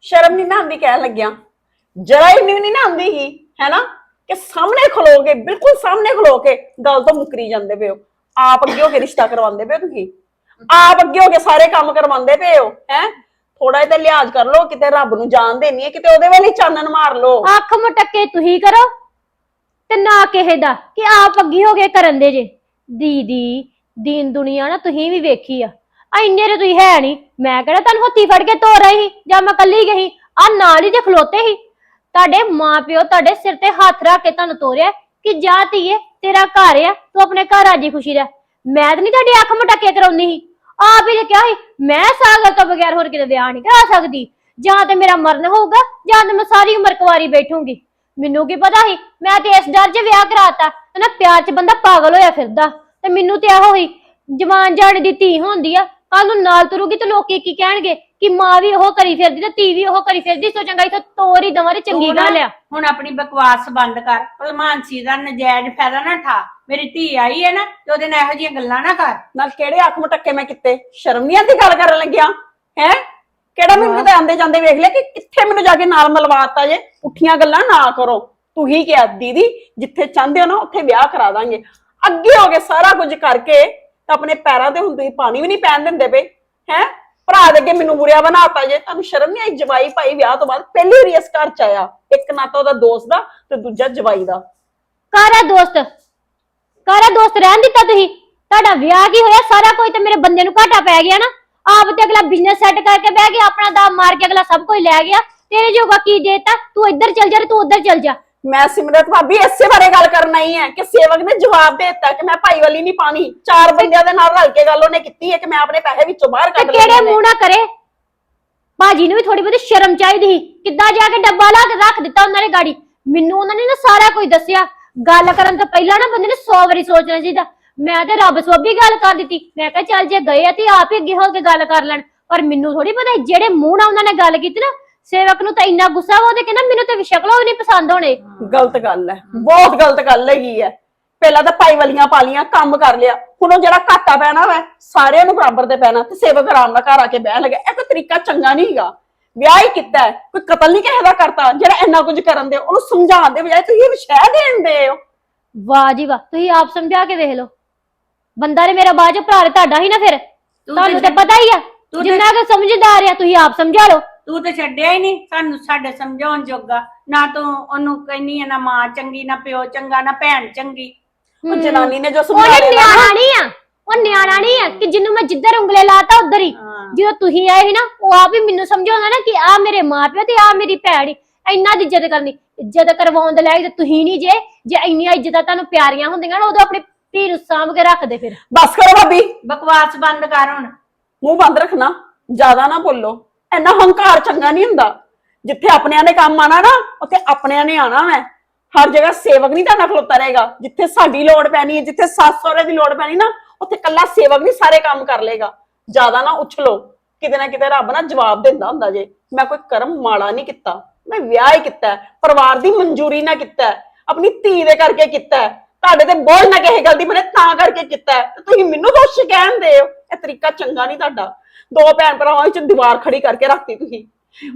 ਸ਼ਰਮ ਨਹੀਂ ਨਾ ਆਉਂਦੀ ਕਹਿਣ ਲੱਗਿਆ। ਜਰਾ ਹੀ ਨਹੀਂ ਨਾ ਆਉਂਦੀ ਹੀ ਹੈਨਾ? ਕਿ ਸਾਹਮਣੇ ਖਲੋ ਕੇ, ਬਿਲਕੁਲ ਸਾਹਮਣੇ ਖਲੋ ਕੇ ਗੱਲ ਤੋਂ ਮੁਕਰੀ ਜਾਂਦੇ ਪਏ ਹੋ। ਆਪ ਅੱਗੇ ਹੋ ਕੇ ਰਿਸ਼ਤਾ ਕਰਵਾਉਂਦੇ ਪਏ ਹੋ ਤੁਸੀਂ? ਆਪ ਅੱਗੇ ਹੋ ਕੇ ਸਾਰੇ ਕੰਮ ਕਰਵਾਉਂਦੇ ਪਏ ਹੋ? ਹੈ? ਥੋੜਾ ਜਿਹਾ ਤਾਂ ਲਿਹਾਜ਼ ਕਰ ਲਓ, ਕਿਤੇ ਰੱਬ ਨੂੰ ਜਾਣ ਦੇਣੀ ਹੈ, ਕਿਤੇ ਉਹਦੇ ਵੱਲ ਚਾਨਣ ਮਾਰ ਲਓ। ਅੱਖ ਮਟਕੇ ਤੁਸੀਂ ਕਰੋ ਤੇ ਨਾ ਕਿਸੇ ਦਾ, ਕਿ ਆਪ ਅੱਗੇ ਹੋ ਕੇ ਕਰਨ ਦੇ ਜੇ। ਦੀਦੀ, ਦੀਨ ਦੁਨੀਆ ਨਾ ਤੁਸੀਂ ਵੀ ਵੇਖੀ ਆ। ਆ ਇੰਨੇ ਦੇ ਤੁਸੀਂ ਹੈ ਨਹੀਂ। ਮੈਂ ਕਿਹੜਾ ਤੁਹਾਨੂੰ ਹੱਥੀ ਫੜ ਕੇ ਤੋਰ ਰਹੀ ਸੀ, ਜਾਂ ਮੈਂ ਕੱਲੀ ਗਈ ਆ ਨਾਲ ਹੀ ਜੇ ਖਲੋਤੇ ਸੀ। ਤੁਹਾਡੇ ਮਾਪਿਓ ਤੁਹਾਡੇ ਸਿਰ ਤੇ ਹੱਥ ਰੱਖ ਕੇ ਤੁਹਾਨੂੰ ਤੋਰਿਆ, ਕਿ ਜਾ ਧੀਏ ਤੇਰਾ ਘਰ ਆ, ਤੂੰ ਆਪਣੇ ਘਰ ਰਾਜੀ ਖੁਸ਼ੀ ਰਹਿ ਮੈਂ ਤਾਂ ਨਹੀਂ ਤੁਹਾਡੀ ਅੱਖ ਮਟਕੇ ਕਰਾਉਣੀ ਸੀ। ਆਪ ਹੀ ਨੇ ਕਿਹਾ ਸੀ, ਮੈਂ ਸਾਗਰ ਤੋਂ ਬਗੈਰ ਹੋਰ ਕਿਤੇ ਵਿਆਹ ਨਹੀਂ ਕਰਾ ਸਕਦੀ। ਜਾਂ ਤੇ ਮੇਰਾ ਮਰਨ ਹੋਊਗਾ, ਜਾਂ ਤੇ ਮੈਂ ਸਾਰੀ ਉਮਰ ਕੁਵਾਰੀ ਬੈਠੂੰਗੀ। ਮੈਨੂੰ ਕੀ ਪਤਾ ਸੀ, ਮੈਂ ਤੇ ਇਸ ਡਰ 'ਚ ਵਿਆਹ ਕਰਾਤਾ, ਤੇ ਨਾ ਪਿਆਰ 'ਚ ਬੰਦਾ ਪਾਗਲ ਹੋਇਆ ਫਿਰਦਾ। ਤੇ ਮੈਨੂੰ ਤੇ ਇਹੋ ਹੀ ਜਵਾਨ ਜਾਣ ਦੀ ਧੀ ਹੁੰਦੀ ਆ ਕੱਲ ਨੂੰ ਨਾਲ ਤੁਰੂਗੀ ਤੇ ਲੋਕੀ ਕੀ ਕਹਿਣਗੇ? ਕਿ ਮਾਂ ਵੀ ਉਹ ਕਰੀ ਫਿਰਦੀ ਤੇ ਧੀ ਵੀ ਉਹ ਕਰੀ ਫਿਰਦੀ ਸੋ ਚੰਗਾ ਇੱਥੇ ਤੋਰ ਹੀ ਦਵਾਂ ਤੇ ਚੰਗੀ ਤੂੰ ਨਾ ਗੱਲ ਆ। ਹੁਣ ਆਪਣੀ ਬਕਵਾਸ ਬੰਦ ਕਰ ਭਲਮਾਨਸੀ ਦਾ ਨਜਾਇਜ਼ ਫਾਇਦਾ ਨਾ ਠਾ ਮੇਰੀ ਧੀ ਆਈ ਹੈ ਨਾ ਤੇ ਉਹਦੇ ਨਾਲ ਇਹੋ ਜਿਹੀਆਂ ਗੱਲਾਂ ਨਾ ਕਰ। ਨਾਲ ਕਿਹੜੇ ਅੱਖ ਮਟੱਕੇ ਮੈਂ ਕਿਤੇ? ਸ਼ਰਮ ਨਹੀਂ ਆਉਂਦੀ ਗੱਲ ਕਰਨ ਲੱਗਿਆ? ਹੈ? ਕਿਹੜਾ ਮੈਨੂੰ ਕਿਤੇ ਆਂਦੇ ਜਾਂਦੇ ਵੇਖ ਲਿਆ ਕਿ ਕਿੱਥੇ ਮੈਨੂੰ ਜਾ ਕੇ ਨਾਲ ਮਲਵਾਤਾ ਜੇ? ਪੁੱਠੀਆਂ ਗੱਲਾਂ ਨਾ ਕਰੋ। ਤੂੰ ਹੀ ਕਿਹਾ ਦੀਦੀ ਜਿੱਥੇ ਚਾਹੁੰਦੇ ਹੋ ਨਾ ਉੱਥੇ ਵਿਆਹ ਕਰਾ ਦਾਂਗੇ। ਅੱਗੇ ਹੋ ਕੇ ਸਾਰਾ ਕੁਝ ਕਰਕੇ ਤਾਂ ਆਪਣੇ ਪੈਰਾਂ ਤੇ ਹੁਣ ਤੁਸੀਂ ਪਾਣੀ ਵੀ ਨਹੀਂ ਪੈਣ ਦਿੰਦੇ ਪਏ। ਹੈ? ਭਰਾ ਦੇ ਅੱਗੇ ਮੈਨੂੰ ਬੁਰਿਆ ਬਣਾਤਾ ਜੇ, ਤੁਹਾਨੂੰ ਸ਼ਰਮ ਨਹੀਂ ਆਈ? ਜਵਾਈ ਭਾਈ ਵਿਆਹ ਤੋਂ ਬਾਅਦ ਪਹਿਲੀ ਵਾਰੀ ਇਸ ਘਰ ਚ ਆਇਆ। ਇੱਕ ਨਾ ਤਾਂ ਉਹਦਾ ਦੋਸਤ ਦਾ ਤੇ ਦੂਜਾ ਜਵਾਈ ਦਾ। ਕਾਰਾ ਦੋਸਤ? ਕਾਰਾ ਦੋਸਤ ਰਹਿਣ ਦਿੱਤਾ ਤੁਸੀਂ? ਤੁਹਾਡਾ ਵਿਆਹ ਕੀ ਹੋਇਆ? ਸਾਰਾ ਕੁਝ ਤੇ ਮੇਰੇ ਬੰਦੇ ਨੂੰ ਘਾਟਾ ਪੈ ਗਿਆ ਨਾ। ਆਪ ਤੇ ਅਗਲਾ ਬਿਜ਼ਨਸ ਸੈੱਟ ਕਰਕੇ ਬਹਿ ਗਿਆ, ਆਪਣਾ ਦਾਮ ਮਾਰ ਕੇ ਅਗਲਾ ਸਭ ਕੁਝ ਲੈ ਗਿਆ। ਤੇਰੇ ਜੋਗਾ ਕੀ ਦੇਤਾ? ਤੂੰ ਇੱਧਰ ਚੱਲ ਜਾ ਤੇ ਤੂੰ ਉੱਧਰ ਚੱਲ ਜਾ। ਮੈਂ ਸਿਮਰਤ ਭਾਬੀ ਇਸੇ ਬਾਰੇ ਗੱਲ ਕਰਨਾ ਹੀ ਹੈ ਕਿ ਸੇਵਕ ਨੇ ਜਵਾਬ ਦੇ ਦਿੱਤਾ ਕਿ ਮੈਂ ਭਾਈ ਵਾਲੀ ਨਹੀਂ ਪਾਣੀ ਚਾਰ ਬੰਦਿਆਂ ਦੇ ਨਾਲ ਰਲ ਕੇ ਗੱਲ ਉਹਨੇ ਕੀਤੀ ਹੈ ਕਿ ਮੈਂ ਆਪਣੇ ਪੈਸੇ ਵਿੱਚੋਂ ਬਾਹਰ ਤੇ ਕੱਢ ਕਿਹੜੇ ਲੈਣੇ ਨੇ। ਮੂੰਹ ਨਾ ਕਰੇ? ਭਾਜੀ ਨੂੰ ਵੀ ਥੋੜੀ ਬਹੁਤੀ ਸ਼ਰਮ ਚਾਹੀਦੀ ਸੀ। ਕਿੱਦਾਂ ਜਾ ਕੇ ਡੱਬਾ ਲਾ ਕੇ ਰੱਖ ਦਿੱਤਾ ਉਹਨਾਂ ਨੇ ਗਾੜੀ? ਮੈਨੂੰ ਉਹਨਾਂ ਨੇ ਨਾ ਸਾਰਾ ਕੁਝ ਦੱਸਿਆ। ਗੱਲ ਕਰਨ ਤੋਂ ਪਹਿਲਾਂ ਨਾ ਬੰਦੇ ਨੇ 100 ਵਾਰੀ ਸੋਚਣਾ ਚਾਹੀਦਾ। ਮੈਂ ਤੇ ਰੱਬ ਸੋਭੀ ਗੱਲ ਕਰ ਦਿੱਤੀ। ਮੈਂ ਕਿਹਾ ਚੱਲ ਜੇ ਗਏ ਆ ਤੇ ਆਪ ਹੀ ਅੱਗੇ ਹੋ ਕੇ ਗੱਲ ਕਰ ਲੈਣ। ਪਰ ਮੈਨੂੰ ਥੋੜੀ ਪਤਾ ਸੀ, ਜਿਹੜੇ ਮੂੰਹ ਨਾਲ ਉਹਨਾਂ ਨੇ ਗੱਲ ਕੀਤੀ ਨਾ ਸੇਵਕ ਨੂੰ ਤਾਂ ਇੰਨਾ ਗੁੱਸਾ ਵਾ ਉਹਦੇ ਕਹਿੰਦਾ ਮੈਨੂੰ ਤੇ ਸ਼ਕਲੋਂ ਵੀ ਨਹੀਂ ਪਸੰਦ ਹੋਣੇ। ਗਲਤ ਗੱਲ ਹੈ ਬਹੁਤ ਗਲਤ ਗੱਲ ਹੈਗੀ ਹੈ। ਪਹਿਲਾਂ ਤਾਂ ਪਾਈ ਵਾਲੀਆਂ ਪਾਲੀਆਂ ਕੰਮ ਕਰ ਲਿਆ। ਹੁਣ ਉਹ ਜਿਹੜਾ ਘਾਟਾ ਪੈਣਾ ਵਾ ਸਾਰਿਆਂ ਨੂੰ ਬਰਾਬਰ ਤੇ ਪੈਣਾ ਤੇ ਸੇਵਕ ਆਰਾਮ ਨਾਲ ਘਰ ਆ ਕੇ ਬਹਿਣ ਲੱਗਾ। ਇਹ ਕੋਈ ਤਰੀਕਾ ਚੰਗਾ ਨਹੀਂ ਹੈਗਾ। ਵਿਆਹ ਹੀ ਕੀਤਾ ਹੈ, ਕੋਈ ਕਤਲ ਨਹੀਂ ਕਿਸੇ ਦਾ ਕਰਤਾ ਜਿਹੜਾ ਇੰਨਾ ਕੁਝ ਕਰਨ ਦੇ ਉਹਨੂੰ ਸਮਝਾਉਣ ਦੇ ਬਜਾਏ ਤੁਸੀਂ ਇਹਨੂੰ ਸ਼ਹਿ ਦੇਣ ਦੇ ਹੋ। ਵਾਹ ਜੀ ਵਾਹ ਤੁਸੀਂ ਆਪ ਸਮਝਾ ਕੇ ਵੇਖ ਲਓ। ਬੰਦਾ ਨੇ ਮੇਰਾ ਬਾਅਦ ਚ ਭਰਾ ਤੇ ਤੁਹਾਡਾ ਹੀ ਨਾ ਫਿਰ। ਤੁਹਾਨੂੰ ਤੇ ਤੇ ਪਤਾ ਹੀ ਆ ਤੂੰ ਤੇ- ਜਿੰਨਾ ਕੁ ਸਮਝਦਾਰ ਆ ਤੁਸੀਂ ਆਪ ਸਮਝਾ ਲਓ। ਤੂੰ ਤੇ ਛੱਡਿਆ ਹੀ ਨਹੀਂ ਸਾਨੂੰ ਸਾਡੇ ਸਮਝਾਉਣ ਜੋਗਾ। ਨਾ ਤੂੰ ਉਹਨੂੰ ਕਹਿੰਨੀ ਆ ਨਾ ਮਾਂ ਚੰਗੀ ਨਾ ਪਿਓ ਚੰਗਾ ਨਾ ਭੈਣ ਚੰਗੀ। ਉਹ ਜਨਾਨੀ ਨੇ ਜੋ ਉਹਨੇ ਸਮਝਾਇਆ ਨਾ। ਨਿਆਣਾ ਨਹੀਂ ਆ ਉਹ ਨਿਆਣਾ ਨਹੀਂ ਆ ਕਿ ਜਿੰਨੂੰ ਮੈਂ ਜਿੱਧਰ ਉਂਗਲੇ ਲਾਤਾ ਉਧਰ ਹੀ। ਹਾਂ। ਜਦੋਂ ਤੁਸੀਂ ਆਏ ਸੀ ਨਾ ਉਹ ਆਪ ਹੀ ਮੈਨੂੰ ਸਮਝਾਉਂਦਾ ਨਾ ਕਿ ਆ ਮੇਰੇ ਮਾਪਿਓ ਤੇ ਆ ਮੇਰੀ ਭੈਣ ਈ। ਇੰਨਾ ਦੀ ਇੱਜ਼ਤ ਕਰਨੀ। ਇੱਜ਼ਤ ਕਰਵਾਉਣ ਦੇ ਲਾਇਕ ਤੇ ਤੁਸੀਂ ਨਹੀਂ ਜੇ। ਜੇ ਇੰਨੀਆਂ ਇੱਜ਼ਤਾਂ ਤੁਹਾਨੂੰ ਪਿਆਰੀਆਂ ਹੁੰਦੀਆਂ ਨਾ ਉਦੋਂ ਆਪਣੀ ਧੀ ਨੂੰ ਸਾਂਭ ਕੇ ਰੱਖਦੇ ਫਿਰ। ਬਸ ਕਰੋ ਭਾਬੀ। ਬਕਵਾਸ ਬੰਦ ਕਰ ਹੁਣ। ਮੂੰਹ ਬੰਦ ਰੱਖਣਾ। ਜ਼ਿਆਦਾ ਨਾ ਬੋਲੋ। ਇੰਨਾ ਹੰਕਾਰ ਚੰਗਾ ਨਹੀਂ ਹੁੰਦਾ। ਜਿੱਥੇ ਆਪਣਿਆਂ ਨੇ ਕੰਮ ਆਣਾ ਨਾ, ਉੱਥੇ ਆਪਣਿਆਂ ਨੇ ਆਣਾ ਮੈਂ। ਹਰ ਜਗ੍ਹਾ ਸੇਵਕ ਨਹੀਂ ਤੁਹਾਡਾ ਖਲੋਤਾ ਰਹੇਗਾ। ਜਿੱਥੇ ਸਾਡੀ ਲੋੜ ਪੈਣੀ ਹੈ, ਜਿੱਥੇ ਸੱਸ ਸਹੁਰੇ ਦੀ ਲੋੜ ਪੈਣੀ ਨਾ, ਉੱਥੇ ਕੱਲਾ ਸੇਵਕ ਨਹੀਂ ਸਾਰੇ ਕੰਮ ਕਰ ਲੇਗਾ ਜ਼ਿਆਦਾ ਨਾ ਉਛਲੋ। ਕਿਤੇ ਨਾ ਕਿਤੇ ਰੱਬ ਨਾ ਜਵਾਬ ਦਿੰਦਾ ਹੁੰਦਾ ਜੇ। ਮੈਂ ਕੋਈ ਕਰਮ ਮਾੜਾ ਨਹੀਂ ਕੀਤਾ। ਮੈਂ ਵਿਆਹ ਹੀ ਕੀਤਾ। ਪਰਿਵਾਰ ਦੀ ਮਨਜ਼ੂਰੀ ਨਾ ਕੀਤਾ। ਆਪਣੀ ਧੀ ਦੇ ਕਰਕੇ ਕੀਤਾ। ਤੁਹਾਡੇ ਤੇ ਬੋਝ ਨਾ ਕਿਸੇ ਗੱਲ ਦੀ। ਬਣੇ ਤਾਂ ਕਰਕੇ ਕੀਤਾ। ਤੇ ਤੁਸੀਂ ਮੈਨੂੰ ਦੋਸ਼ੀ ਕਹਿੰਦੇ ਹੋ। ਇਹ ਤਰੀਕਾ ਚੰਗਾ ਨਹੀਂ ਤੁਹਾਡਾ। ਦੋ ਭੈਣ ਭਰਾਵਾਂ ਵਿੱਚ ਦੀਵਾਰ ਖੜੀ ਕਰਕੇ ਰੱਖਤੀ ਤੁਸੀਂ।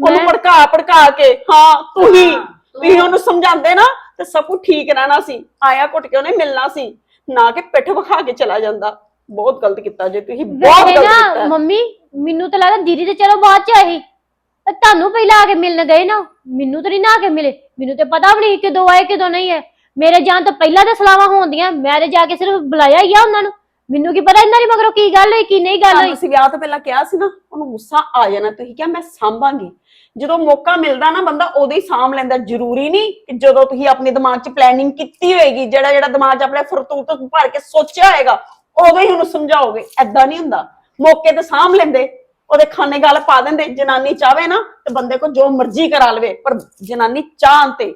ਉਹਨੂੰ ਮੈਂ- ਭੜਕਾ ਭੜਕਾ ਕੇ ਹਾਂ ਤੁਸੀਂ ਹਾਂ, ਤੁਸੀਂ ਉਹਨੂੰ ਸਮਝਾਉਂਦੇ ਨਾ ਤੇ ਸਭ ਕੁਝ ਠੀਕ ਰਹਿਣਾ ਸੀ। ਆਇਆ ਘੁੱਟ ਕੇ ਉਹਨੇ ਮਿਲਣਾ ਸੀ। ਨਾ ਕਿ ਪਿੱਠ ਵਿਖਾ ਕੇ ਚਲਾ ਜਾਂਦਾ। ਬਹੁਤ ਗਲਤ ਕੀਤਾ ਜੇ ਤੁਸੀਂ ਬਹੁਤ ਵੈਸੇ ਗਲਤ ਨਾ ਕੀਤਾ। ਮੰਮੀ ਮੈਨੂੰ ਤਾਂ ਲੱਗਦਾ ਦੀਦੀ ਤੇ ਚਲੋ ਬਾਅਦ ਚ ਆਈ ਤੇ ਤੁਹਾਨੂੰ ਪਹਿਲਾਂ ਆ ਕੇ ਮਿਲਣ ਗਏ ਨਾ ਮੈਨੂੰ ਤਾਂ ਨਹੀਂ ਨਾ ਆ ਕੇ ਮਿਲੇ। ਮੈਨੂੰ ਤੇ ਪਤਾ ਵੀ ਨਹੀਂ ਕਿਦੋਂ ਆਏ ਕਿਦੋਂ ਨਹੀਂ ਹੈ ਮੇਰੇ ਜਾਣ ਤੋਂ ਪਹਿਲਾਂ ਤਾਂ ਸਲਾਹਾਂ ਹੋਣਦੀਆਂ ਮੈਂ ਤੇ ਜਾ ਕੇ ਸਿਰਫ ਬੁਲਾਇਆ ਹੀ ਆ ਉਹਨਾਂ ਨੂੰ। ਮੈਨੂੰ ਕੀ ਪਤਾ ਇਹਨਾਂ ਦੀ ਮਗਰੋਂ ਕੀ ਗੱਲ ਹੋਈ ਕੀ ਨਹੀਂ ਗੱਲ ਤੁਹਾਨੂੰ ਹੋਈ? ਅਸੀਂ ਵਿਆਹ ਤੋਂ ਪਹਿਲਾਂ ਕਿਹਾ ਸੀ ਨਾ ਉਹਨੂੰ ਗੁੱਸਾ ਆ ਜਾਣਾ ਤੁਸੀਂ ਕਿਹਾ ਮੈਂ ਸਾਂਭਾਂਗੀ। ਜਦੋਂ ਮੌਕਾ ਮਿਲਦਾ ਨਾ ਬੰਦਾ ਉਦੋਂ ਹੀ ਸਾਂਭ ਲੈਂਦਾ ਜ਼ਰੂਰੀ ਨਹੀਂ ਕਿ ਜਦੋਂ ਤੁਸੀਂ ਆਪਣੇ ਦਿਮਾਗ 'ਚ ਪਲੈਨਿੰਗ ਕੀਤੀ ਹੋਏਗੀ ਜਿਹੜਾ ਜਿਹੜਾ ਦਿਮਾਗ 'ਚ ਆਪਣੇ ਫਰਤੂਤ ਭਰ ਕੇ ਸੋਚਿਆ ਹੋਏਗਾ ਉਦੋਂ ਹੀ ਉਹਨੂੰ ਸਮਝਾਓਗੇ ਐਦਾਂ ਨਹੀਂ ਹੁੰਦਾ। ਮੌਕੇ ਤੇ ਸਾਂਭ ਲੈਂਦੇ ਉਹਦੇ ਖਾਨੇ ਗੱਲ ਪਾ ਦਿੰਦੇ ਜਨਾਨੀ ਚਾਵੇ ਨਾ ਤੇ ਬੰਦੇ ਕੋ ਜੋ ਮਰਜ਼ੀ ਕਰਾ ਲਵੇ ਪਰ ਜਨਾਨੀ ਚਾਹਨ ਤੇ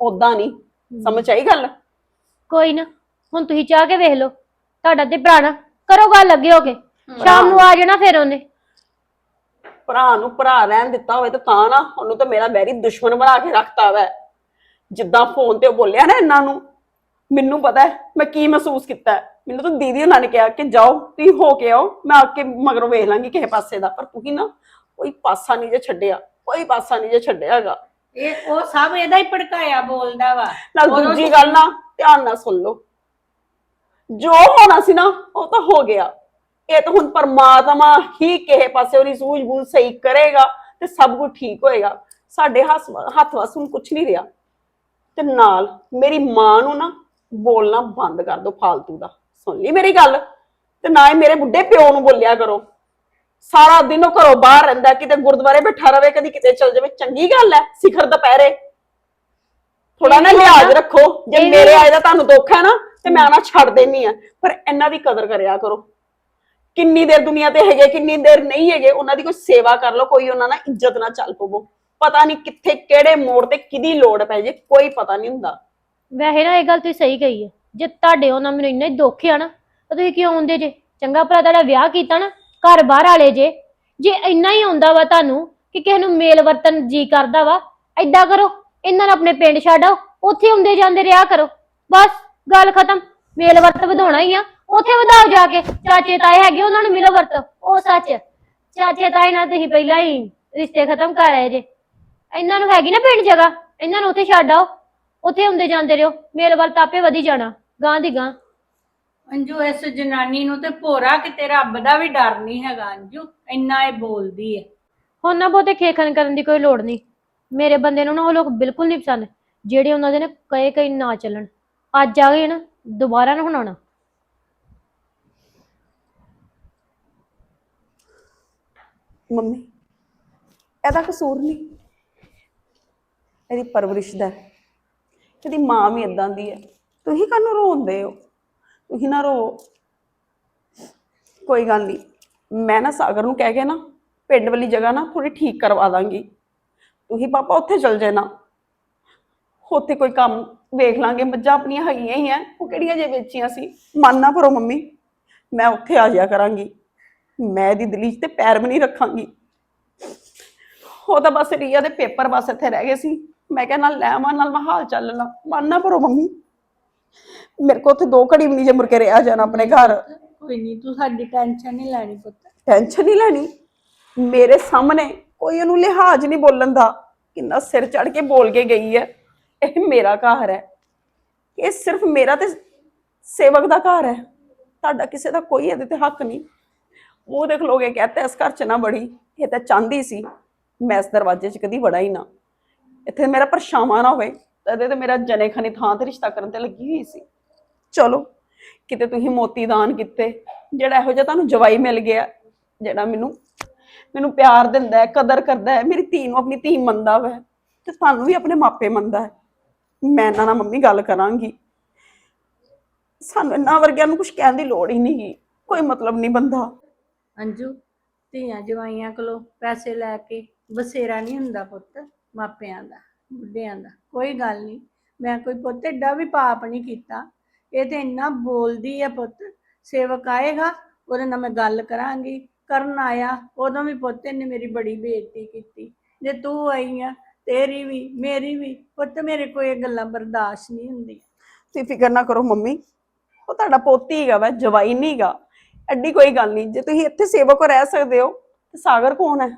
ਉਦਾਂ ਨਹੀਂ। ਸਮਝ ਆਈ ਗੱਲ? ਕੋਈ ਨਾ ਹੁਣ ਤੁਸੀਂ ਚਾਹ ਕੇ ਵੇਖ ਲਓ। ਤੁਹਾਡਾ ਤੇ ਭਰਾ ਨਾ ਕਰੋ ਗੱਲ ਲੱਗੇ ਹੋ ਕੇ ਸ਼ਾਮ ਨੂੰ ਆ ਜਾਣਾ ਫਿਰ ਉਹਨੇ। ਭਰਾ ਨੂੰ ਭਰਾ ਰਹਿਣ ਦਿੱਤਾ ਹੋਵੇ ਤਾਂ ਤਾਂ ਨਾ ਉਹਨੂੰ ਤਾਂ ਮੇਰਾ ਵੈਰੀ ਦੁਸ਼ਮਣ ਬਣਾ ਕੇ ਰੱਖਤਾ ਵੈ। ਜਿੱਦਾਂ ਫੋਨ ਤੇ ਬੋਲਿਆ ਨਾ ਇਹਨਾਂ ਨੂੰ ਮੈਨੂੰ ਪਤਾ ਹੈ ਮੈਂ ਕੀ ਮਹਿਸੂਸ ਕੀਤਾ ਹੈ। ਮੈਨੂੰ ਤਾਂ ਦੀਦੀ ਉਹਨਾਂ ਨੇ ਕਿਹਾ ਕਿ ਜਾਓ ਤੁਸੀਂ ਹੋ ਕੇ ਆਓ ਮੈਂ ਆ ਕੇ ਮਗਰੋਂ ਵੇਖ ਲਾਂਗੀ ਕਿਸੇ ਪਾਸੇ ਦਾ। ਪਰ ਤੁਸੀਂ ਨਾ ਕੋਈ ਪਾਸਾ ਨਹੀਂ ਜੇ ਛੱਡਿਆ ਕੋਈ ਪਾਸਾ ਨਹੀਂ ਜੇ ਛੱਡਿਆਗਾ। ਇਹ ਉਹ ਸਭ ਇਹਦਾ ਹੀ ਭੜਕਾਇਆ ਬੋਲਦਾ ਵਾ। ਨਾਲ ਦੂਜੀ ਗੱਲ ਨਾ ਧਿਆਨ ਨਾਲ ਸੁਣ ਲਓ। ਜੋ ਹੋਣਾ ਸੀ ਨਾ ਉਹ ਤਾਂ ਹੋ ਗਿਆ। ਇਹ ਤਾਂ ਹੁਣ ਪਰਮਾਤਮਾ ਹੀ ਕਿਸੇ ਪਾਸੇ ਉਹਦੀ ਸੂਝ-ਬੂਝ ਸਹੀ ਕਰੇਗਾ ਤੇ ਸਭ ਕੁਝ ਠੀਕ ਹੋਏਗਾ। ਸਾਡੇ ਹੱਥ ਹੱਥ ਵਸ ਹੁਣ ਕੁਝ ਨਹੀਂ ਰਿਹਾ। ਤੇ ਨਾਲ ਮੇਰੀ ਮਾਂ ਨੂੰ ਨਾ ਬੋਲਣਾ ਬੰਦ ਕਰ ਦਿਓ ਫਾਲਤੂ ਦਾ। ਸੁਣ ਲਈ ਮੇਰੀ ਗੱਲ। ਤੇ ਨਾ ਹੀ ਮੇਰੇ ਬੁੱਢੇ ਪਿਓ ਨੂੰ ਬੋਲਿਆ ਕਰੋ। ਸਾਰਾ ਦਿਨ ਉਹ ਘਰੋਂ ਬਾਹਰ ਰਹਿੰਦਾ ਕਿਤੇ ਗੁਰਦੁਆਰੇ ਬੈਠਾ ਰਵੇ ਕਦੀ ਕਿਤੇ ਚਲ ਜਾਵੇ। ਚੰਗੀ ਗੱਲ ਹੈ ਸਿਖਰ ਦੁਪਹਿਰੇ। ਥੋੜਾ ਨਾ ਲਿਹਾਜ਼। ਰੱਖੋ। ਜੇ ਮੇਰੇ। ਆਏ ਦਾ ਤੁਹਾਨੂੰ ਦੁੱਖ ਹੈ ਨਾ ਤੇ ਮੈਂ ਨਾ ਛੱਡ ਦੇਣੀ ਆ। ਪਰ ਇਹਨਾਂ ਦੀ ਕਦਰ ਕਰਿਆ ਕਰੋ। ਕਿੰਨੀ ਦੇਰ ਦੁਨੀਆ ਤੇ ਹੈਗੇ, ਕਿੰਨੀ ਦੇਰ ਨਹੀਂ ਹੈਗੇ, ਉਹਨਾਂ ਦੀ ਕੋਈ ਸੇਵਾ ਕਰ ਲਓ, ਕੋਈ ਉਹਨਾਂ ਨਾਲ ਇੱਜ਼ਤ ਨਾਲ ਚੱਲ ਪਵੋ। ਪਤਾ ਨਹੀਂ ਕਿੱਥੇ, ਕਿਹੜੇ ਮੋੜ ਤੇ ਕਿਹਦੀ ਲੋੜ ਪੈ ਜੇ, ਕੋਈ ਪਤਾ ਨਹੀਂ ਹੁੰਦਾ। ਵੈਸੇ ਨਾ ਇਹ ਗੱਲ ਤੁਸੀਂ ਸਹੀ ਕਹੀ ਹੈ ਜੇ ਤੁਹਾਡੇ ਉਹਨਾਂ ਮੈਨੂੰ ਇੰਨਾ ਹੀ ਦੁੱਖ ਆ ਨਾ, ਤਾਂ ਤੁਸੀਂ ਕਿਉਂ ਆਉਂਦੇ ਜੇ? ਚੰਗਾ ਭਰਾ ਤੁਹਾਡਾ ਵਿਆਹ ਕੀਤਾ ਨਾ, ਘਰ ਬਾਹਰ ਵਾਲੇ ਜੇ। ਜੇ ਇੰਨਾ ਹੀ ਆਉਂਦਾ ਵਾ ਤੁਹਾਨੂੰ ਕਿ ਕਿਸੇ ਨੂੰ ਮੇਲ ਵਰਤਨ ਜੀ ਕਰਦਾ ਵਾ ਐਦਾਂ ਕਰੋ। ਇਹਨਾਂ ਨੂੰ ਆਪਣੇ ਪਿੰਡ ਛੱਡ ਆਓ ਉੱਥੇ ਹੁੰਦੇ ਜਾਂਦੇ ਰਿਹਾ ਕਰੋ। ਬਸ। ਗੱਲ ਖਤਮ। ਮੇਲ ਵਰਤ ਵਧਾਉਣਾ ਹੀ ਆ। ਉੱਥੇ ਵਧਾਓ ਜਾ ਕੇ। ਚਾਚੇ ਤਾਏ ਹੈਗੇ ਉਹਨਾਂ ਨੂੰ ਮਿਲੋ ਵਰਤੋ। ਉਹ ਸੱਚ। ਚਾਚੇ ਤਾਏ ਨਾਲ ਤੁਸੀਂ ਪਹਿਲਾਂ ਹੀ ਰਿਸ਼ਤੇ ਖਤਮ ਕਰ ਆਏ ਜੇ। ਇਹਨਾਂ ਨੂੰ ਹੈਗੀ ਨਾ ਪਿੰਡ ਜਗ੍ਹਾ। ਇਹਨਾਂ ਨੂੰ ਉੱਥੇ ਛੱਡ ਆਓ। ਉੱਥੇ ਹੁੰਦੇ ਜਾਂਦੇ ਰਹੋ। ਮੇਲ ਵੱਲ ਤਾਂ ਆਪੇ ਵਧੀ ਜਾਣਾ। ਗਾਂ ਦੀ ਗਾਂ ਅੰਜੂ ਇਸ ਜਨਾਨੀ ਨੂੰ ਤੇ ਭੋਰਾ ਕਿਤੇ ਰੱਬ ਦਾ ਵੀ ਡਰ ਨਹੀਂ ਹੈਗਾ ਅੰਜੂ। ਇੰਨਾ ਇਹ ਬੋਲਦੀ ਹੈ ਹੁਣ ਨਾ ਬਹੁਤੇ ਖੇਖਣ ਕਰਨ ਦੀ ਕੋਈ ਲੋੜ ਨਹੀਂ। ਮੇਰੇ ਬੰਦੇ ਨੂੰ ਨਾ ਉਹ ਲੋਕ ਬਿਲਕੁਲ ਨਹੀਂ ਪਸੰਦ। ਜਿਹੜੇ ਉਹਨਾਂ ਦੇ ਨਾ ਕਏ ਕਈ ਨਾ ਚੱਲਣ। ਅੱਜ ਆ ਗਏ ਨਾ, ਦੁਬਾਰਾ ਨਾ ਹੁਣਾਉਣਾ ਮੰਮੀ, ਇਹਦਾ ਕਸੂਰ ਨਹੀਂ। ਇਹਦੀ ਪਰਵਰਿਸ਼ ਦਾ ਹੈ। ਇਹਦੀ ਮਾਂ ਵੀ ਇਦਾਂ ਦੀ ਹੈ। ਤੁਸੀਂ ਕਾਹਨੂੰ ਰੋਂਦੇ ਹੋ? ਤੁਸੀਂ ਨਾ ਰੋ। ਕੋਈ ਗੱਲ ਨਹੀਂ। ਮੈਂ ਨਾ ਸਾਗਰ ਨੂੰ ਕਹਿ ਕੇ ਨਾ, ਪਿੰਡ ਵਾਲੀ ਜਗ੍ਹਾ ਨਾ ਥੋੜੀ ਠੀਕ ਕਰਵਾ ਦਾਂਗੀ। ਤੁਸੀਂ ਪਾਪਾ ਉੱਥੇ ਚਲ ਜਾਣਾ। ਉੱਥੇ ਕੋਈ ਕੰਮ ਵੇਖ ਲਾਂਗੇ ਮੱਝਾਂ ਆਪਣੀਆਂ ਹੈਗੀਆਂ ਹੀ ਆ ਉਹ ਕਿਹੜੀਆਂ ਜੇ ਵੇਚੀਆਂ ਸੀ? ਮਨ ਨਾ ਭਰੋ ਮੰਮੀ ਮੈਂ ਉੱਥੇ ਆ ਜਾਇਆ ਕਰਾਂਗੀ। ਮੈਂ ਇਹਦੀ ਦਿਲੀ 'ਚ ਤੇ ਪੈਰ ਵੀ ਨਹੀਂ ਰੱਖਾਂਗੀ। ਉਹ ਤਾਂ ਬਸ ਰੀਆ ਦੇ ਪੇਪਰ ਬਸ ਇੱਥੇ ਰਹਿ ਗਏ ਸੀ। ਮੈਂ ਕਿਹਾ ਨਾਲ ਲੈ ਆਵਾਂ ਨਾਲ ਮੈਂ ਹਾਲ ਚੱਲ ਲਾਂ। ਮਨ ਨਾ ਭਰੋ ਮੰਮੀ। ਮੇਰੇ ਕੋਲ ਉੱਥੇ ਦੋ ਘੜੀ ਵੀ ਨਹੀਂ ਜੇ ਮੁੜ ਕੇ ਰਿਹਾ ਜਾਣਾ ਆਪਣੇ ਘਰ। ਕੋਈ ਨਹੀਂ ਤੂੰ ਸਾਡੀ ਟੈਨਸ਼ਨ ਨਹੀਂ ਲੈਣੀ ਪੁੱਤ। ਟੈਨਸ਼ਨ ਨਹੀਂ ਲੈਣੀ? ਮੇਰੇ ਸਾਹਮਣੇ ਕੋਈ ਉਹਨੂੰ ਲਿਹਾਜ਼ ਨਹੀਂ ਬੋਲਣ ਦਾ। ਕਿੰਨਾ ਸਿਰ ਚੜ ਕੇ ਬੋਲ ਕੇ ਗਈ ਹੈ। ਇਹ ਮੇਰਾ ਘਰ ਹੈ। ਇਹ ਸਿਰਫ ਮੇਰਾ ਤੇ ਸੇਵਕ ਦਾ ਘਰ ਹੈ। ਤੁਹਾਡਾ ਕਿਸੇ ਦਾ ਕੋਈ ਇਹਦੇ ਤੇ ਹੱਕ ਨਹੀਂ। ਉਹ ਦੇਖ ਲੋਗੇ ਕਹਤੇ, ਇਸ ਘਰ ਚ ਨਾ ਬੜੀ ਇਹ ਤਾਂ ਚਾਹੁੰਦੀ ਸੀ, ਮੈਂ ਇਸ ਦਰਵਾਜ਼ੇ 'ਚ ਕਦੀ ਵੜਾ ਹੀ ਨਾ। ਇੱਥੇ ਮੇਰਾ ਪਰਛਾਵਾਂ ਨਾ ਹੋਵੇ। ਤਦੇ ਤੇ ਮੇਰਾ ਜਨੇ ਖਨੀ ਥਾਂ ਤੇ ਰਿਸ਼ਤਾ ਕਰਨ ਤੇ ਲੱਗੀ ਹੋਈ ਸੀ। ਚਲੋ, ਕਿਤੇ ਤੁਸੀਂ ਮੋਤੀ ਦਾਨ ਕੀਤੇ, ਜਿਹੜਾ ਇਹੋ ਜਿਹਾ ਤੁਹਾਨੂੰ ਜਵਾਈ ਮਿਲ ਗਿਆ, ਜਿਹੜਾ ਮੈਨੂੰ ਮੈਨੂੰ ਪਿਆਰ ਦਿੰਦਾ ਹੈ, ਕਦਰ ਕਰਦਾ ਹੈ, ਮੇਰੀ ਧੀ ਨੂੰ ਆਪਣੀ ਧੀ ਮੰਨਦਾ ਵਾ, ਤੇ ਤੁਹਾਨੂੰ ਵੀ ਆਪਣੇ ਮਾਪੇ ਮੰਨਦਾ ਹੈ। ਮੈਂ ਇਹਨਾਂ ਨਾਲ ਮੰਮੀ ਗੱਲ ਕਰਾਂਗੀ। ਸਾਨੂੰ ਇਹਨਾਂ ਵਰਗਿਆਂ ਨੂੰ ਕੁਝ ਕਹਿਣ ਦੀ ਲੋੜ ਹੀ ਨਹੀਂ ਕੋਈ ਮਤਲਬ ਨਹੀਂ ਬੰਦਾ। ਅੰਜੂ, ਧੀਆਂ ਜਵਾਈਆਂ ਕੋਲੋਂ ਪੈਸੇ ਲੈ ਕੇ ਬਸੇਰਾ ਨਹੀਂ ਹੁੰਦਾ ਪੁੱਤ, ਮਾਪਿਆਂ ਦਾ, ਬੁੱਢਿਆਂ ਦਾ। ਕੋਈ ਗੱਲ ਨਹੀਂ, ਮੈਂ ਕੋਈ ਪੁੱਤ ਏਡਾ ਵੀ ਪਾਪ ਨਹੀਂ ਕੀਤਾ। ਇਹ ਤੇ ਇੰਨਾ ਬੋਲਦੀ ਹੈ ਪੁੱਤ, ਸੇਵਕ ਆਏਗਾ, ਉਹਦੇ ਨਾਲ ਮੈਂ ਗੱਲ ਕਰਾਂਗੀ। ਕਰਨ ਆਇਆ, ਉਦੋਂ ਵੀ ਪੁੱਤ ਨੇ ਮੇਰੀ ਬੜੀ ਬੇਇੱਜ਼ਤੀ ਕੀਤੀ। ਜੇ ਤੂੰ ਆਈ ਆ ਤੇਰੀ ਵੀ ਮੇਰੀ ਵੀ ਪੁੱਤ ਮੇਰੇ ਕੋਈ ਇਹ ਗੱਲਾਂ ਬਰਦਾਸ਼ਤ ਨਹੀਂ ਹੁੰਦੀਆਂ। ਤੁਸੀਂ ਫਿਕਰ ਨਾ ਕਰੋ ਮੰਮੀ ਉਹ ਤੁਹਾਡਾ ਪੋਤੀ ਹੈਗਾ ਵਾ ਜਵਾਈ ਨਹੀਂ ਹੈਗਾ ਐਡੀ ਕੋਈ ਗੱਲ ਨਹੀਂ ਜੇ ਤੁਸੀਂ ਇੱਥੇ ਸੇਵਕ ਹੋ ਰਹਿ ਸਕਦੇ ਹੋ ਤੇ ਸਾਗਰ ਕੌਣ ਹੈ?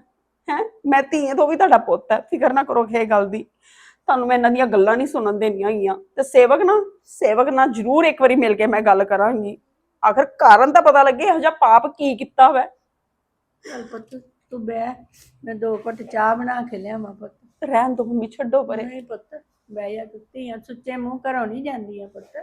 ਹੈ? ਮੈਂ ਧੀ ਹਾਂ ਤਾਂ ਵੀ ਤੁਹਾਡਾ ਪੁੱਤ ਹੈ ਫਿਕਰ ਨਾ ਕਰੋ ਇਹ ਗੱਲ ਦੀ। ਤੁਹਾਨੂੰ ਮੈਂ ਇਹਨਾਂ ਦੀਆਂ ਗੱਲਾਂ ਨਹੀਂ ਸੁਣਨ ਦੇਣੀਆਂ ਹੈਗੀਆਂ। ਤੇ ਸੇਵਕ ਨਾ ਸੇਵਕ ਨਾਲ ਜ਼ਰੂਰ ਇੱਕ ਵਾਰੀ ਮਿਲ ਕੇ ਮੈਂ ਗੱਲ ਕਰਾਂਗੀ। ਆਖਰ ਕਾਰਨ ਤਾਂ ਪਤਾ ਲੱਗੇ ਇਹੋ ਜਿਹਾ ਪਾਪ ਕੀ ਕੀਤਾ ਹੋਇਆ ਚੱਲ ਪੁੱਤ ਤੂੰ ਬਹਿ ਮੈਂ ਦੋ ਘੁੱਟ ਚਾਹ ਬਣਾ ਕੇ ਲਿਆਵਾਂ ਪੁੱਤ। ਰਹਿਣ ਦੋ, ਮੰਮੀ, ਛੱਡੋ ਪਰੇ। ਨਹੀਂ ਪੁੱਤ, ਬਹਿ ਜਾ ਤੂੰ ਧੀਆਂ ਸੁੱਚੇ ਮੂੰਹ ਘਰੋਂ ਨਹੀਂ ਜਾਂਦੀਆਂ ਪੁੱਤ।